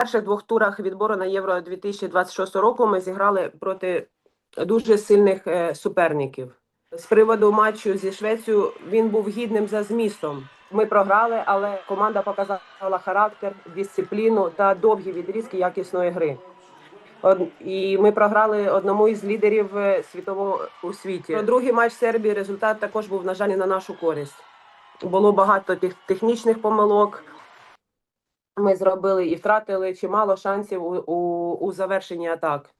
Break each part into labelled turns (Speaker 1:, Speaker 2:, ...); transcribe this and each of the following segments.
Speaker 1: перших двох турах відбору на Євро 2026 року ми зіграли проти дуже сильних е, суперників. З приводу матчу зі Швецією він був гідним за змістом. Ми програли, але команда показала характер, дисципліну та довгі відрізки якісної гри. І ми програли одному із лідерів е, світового у світі. Про другий матч Сербії результат також був, на жаль, не на нашу користь. Було багато тех- технічних помилок. Ми зробили і втратили чимало шансів у, у, у завершенні атак.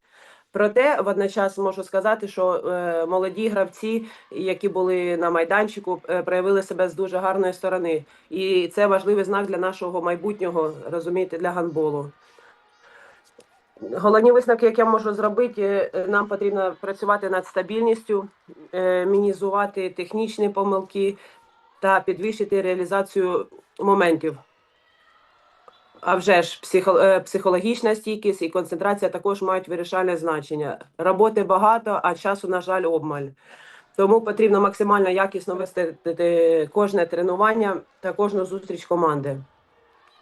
Speaker 1: Проте водночас можу сказати, що е, молоді гравці, які були на майданчику, е, проявили себе з дуже гарної сторони. І це важливий знак для нашого майбутнього, розумієте, для гандболу. Головні висновки, які я можу зробити, е, нам потрібно працювати над стабільністю, е, мінізувати технічні помилки та підвищити реалізацію моментів. А вже ж е, психологічна стійкість і концентрація також мають вирішальне значення. Роботи багато, а часу, на жаль, обмаль. Тому потрібно максимально якісно вести кожне тренування та кожну зустріч команди.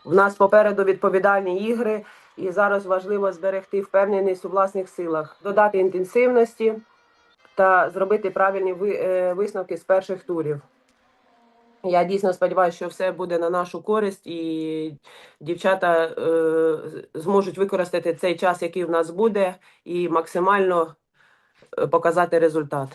Speaker 1: В нас попереду відповідальні ігри, і зараз важливо зберегти впевненість у власних силах, додати інтенсивності та зробити правильні е, висновки з перших турів. Я дійсно сподіваюся, що все буде на нашу користь, і дівчата е, зможуть використати цей час, який в нас буде, і максимально е, показати результат.